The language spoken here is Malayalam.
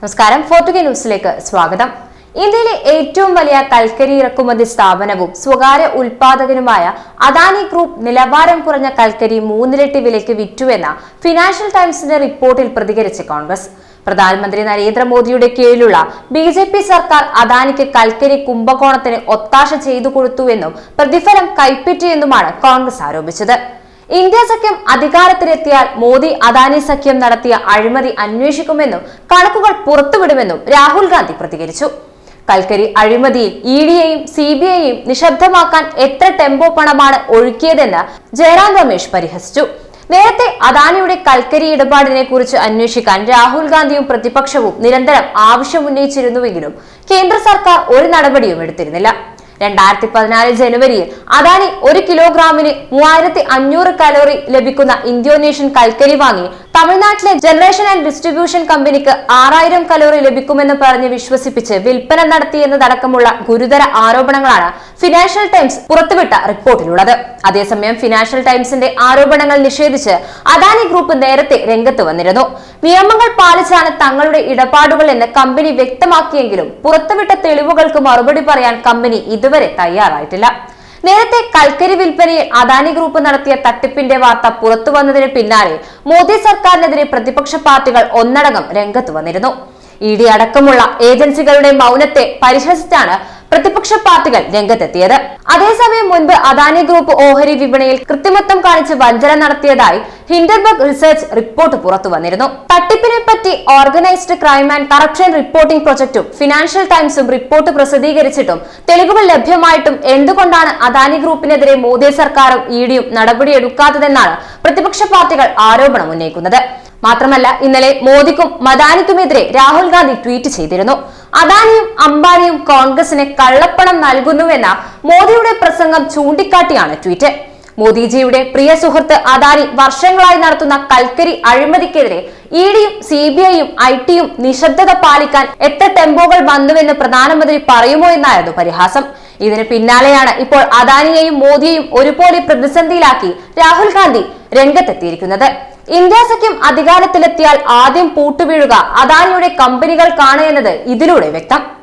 നമസ്കാരം. ഫോർട്ടുഗൽ ന്യൂസിലേക്ക് സ്വാഗതം. ഇന്ത്യയിലെ ഏറ്റവും വലിയ കൽക്കരി ഇറക്കുമതി സ്ഥാപനവും സ്വകാര്യ ഉൽപാദകനുമായ അദാനി ഗ്രൂപ്പ് നിലവാരം കുറഞ്ഞ കൽക്കരി മൂന്നിരട്ടി വിലയ്ക്ക് വിറ്റുവെന്ന ഫിനാൻഷ്യൽ ടൈംസിന്റെ റിപ്പോർട്ടിൽ പ്രതികരിച്ച് കോൺഗ്രസ്. പ്രധാനമന്ത്രി നരേന്ദ്രമോദിയുടെ കീഴിലുള്ള ബി ജെ പി സർക്കാർ അദാനിക്ക് കൽക്കരി കുംഭകോണത്തിന് ഒത്താശ ചെയ്തു കൊടുത്തുവെന്നും പ്രതിഫലം കൈപ്പറ്റിയെന്നുമാണ് കോൺഗ്രസ് ആരോപിച്ചത്. ഇന്ത്യ സഖ്യം അധികാരത്തിലെത്തിയാൽ മോദി അദാനി സഖ്യം നടത്തിയ അഴിമതി അന്വേഷിക്കുമെന്നും കണക്കുകൾ പുറത്തുവിടുമെന്നും രാഹുൽ ഗാന്ധി പ്രതികരിച്ചു. കൽക്കരി അഴിമതിയിൽ ഇ ഡിയെയും സി ബി ഐയും നിശബ്ദമാക്കാൻ എത്ര ടെമ്പോ പണമാണ് ഒഴുക്കിയതെന്ന് ജയറാം രമേശ് പരിഹസിച്ചു. നേരത്തെ അദാനിയുടെ കൽക്കരി ഇടപാടിനെ കുറിച്ച് അന്വേഷിക്കാൻ രാഹുൽ ഗാന്ധിയും പ്രതിപക്ഷവും നിരന്തരം ആവശ്യമുന്നയിച്ചിരുന്നുവെങ്കിലും കേന്ദ്ര സർക്കാർ ഒരു നടപടിയും എടുത്തിരുന്നില്ല. രണ്ടായിരത്തി പതിനാല് ജനുവരിയിൽ. അദാനി ഒരു കിലോഗ്രാമിന് മൂവായിരത്തി അഞ്ഞൂറ് കലോറി ലഭിക്കുന്ന ഇന്തോനേഷ്യൻ കൽക്കരി വാങ്ങി. തമിഴ്നാട്ടിലെ ജനറേഷൻ ആൻഡ് ഡിസ്ട്രിബ്യൂഷൻ കമ്പനിക്ക് ആറായിരം കലോറി ലഭിക്കുമെന്ന് പറഞ്ഞ് വിശ്വസിപ്പിച്ച് വിൽപ്പന നടത്തിയെന്നതടക്കമുള്ള ഗുരുതര ആരോപണങ്ങളാണ് ഫിനാൻഷ്യൽ ടൈംസ് പുറത്തുവിട്ട റിപ്പോർട്ടിലുള്ളത്. അതേസമയം ഫിനാൻഷ്യൽ ടൈംസിന്റെ ആരോപണങ്ങൾ നിഷേധിച്ച് അദാനി ഗ്രൂപ്പ് നേരത്തെ രംഗത്ത് വന്നിരുന്നു. നിയമങ്ങൾ പാലിച്ചാണ് തങ്ങളുടെ ഇടപാടുകൾ എന്ന് കമ്പനി വ്യക്തമാക്കിയെങ്കിലും പുറത്തുവിട്ട തെളിവുകൾക്ക് മറുപടി പറയാൻ കമ്പനി ഇതുവരെ തയ്യാറായിട്ടില്ല. നേരത്തെ കൽക്കരി വിൽപ്പനയിൽ അദാനി ഗ്രൂപ്പ് നടത്തിയ തട്ടിപ്പിന്റെ വാർത്ത പുറത്തു വന്നതിന് പിന്നാലെ മോദി സർക്കാരിനെതിരെ പ്രതിപക്ഷ പാർട്ടികൾ ഒന്നടങ്കം രംഗത്ത് വന്നിരുന്നു. ഇ ഡി അടക്കമുള്ള ഏജൻസികളുടെ മൗനത്തെ പരിഹസിച്ചാണ് പ്രതിപക്ഷ പാർട്ടികൾ രംഗത്തെത്തിയത്. അതേസമയം മുൻപ് അദാനി ഗ്രൂപ്പ് ഓഹരി വിപണിയിൽ കൃത്രിമത്വം കാണിച്ച് വഞ്ചന നടത്തിയതായി ഹിൻഡർബർഗ് റിസർച്ച് റിപ്പോർട്ട് പുറത്തു വന്നിരുന്നു. തട്ടിപ്പിനെ പറ്റി organised crime and corruption reporting പ്രൊജക്ടും financial ടൈംസും റിപ്പോർട്ട് പ്രസിദ്ധീകരിച്ചിട്ടും തെളിവുകൾ ലഭ്യമായിട്ടും എന്തുകൊണ്ടാണ് അദാനി ഗ്രൂപ്പിനെതിരെ മോദി സർക്കാരും ഇ ഡിയും നടപടിയെടുക്കാത്തതെന്നാണ് പ്രതിപക്ഷ പാർട്ടികൾ ആരോപണം ഉന്നയിക്കുന്നത്. മാത്രമല്ല ഇന്നലെ മോദിക്കും മദാനിക്കുമെതിരെ രാഹുൽ ഗാന്ധി ട്വീറ്റ് ചെയ്തിരുന്നു. അദാനിയും അംബാനിയും കോൺഗ്രസിന് കള്ളപ്പണം നൽകുന്നുവെന്ന മോദിയുടെ പ്രസംഗം ചൂണ്ടിക്കാട്ടിയാണ് ട്വീറ്റ്. മോദിജിയുടെ പ്രിയ സുഹൃത്ത് അദാനി വർഷങ്ങളായി നടത്തുന്ന കൽക്കരി അഴിമതിക്കെതിരെ ഇ ഡിയും സി ബി ഐയും ഐ ടിയും നിശബ്ദത പാലിക്കാൻ എത്ര ടെമ്പോകൾ വന്നുവെന്ന് പ്രധാനമന്ത്രി പറയുമോ എന്നായിരുന്നു പരിഹാസം. ഇതിന് പിന്നാലെയാണ് ഇപ്പോൾ അദാനിയെയും മോദിയെയും ഒരുപോലെ പ്രതിസന്ധിയിലാക്കി രാഹുൽ ഗാന്ധി രംഗത്തെത്തിയിരിക്കുന്നത്. ഇന്ത്യ സഖ്യം അധികാരത്തിലെത്തിയാൽ ആദ്യം പൂട്ടുവീഴുക. അദാനിയുടെ കമ്പനികൾക്കാണ് എന്നത് ഇതിലൂടെ വ്യക്തം.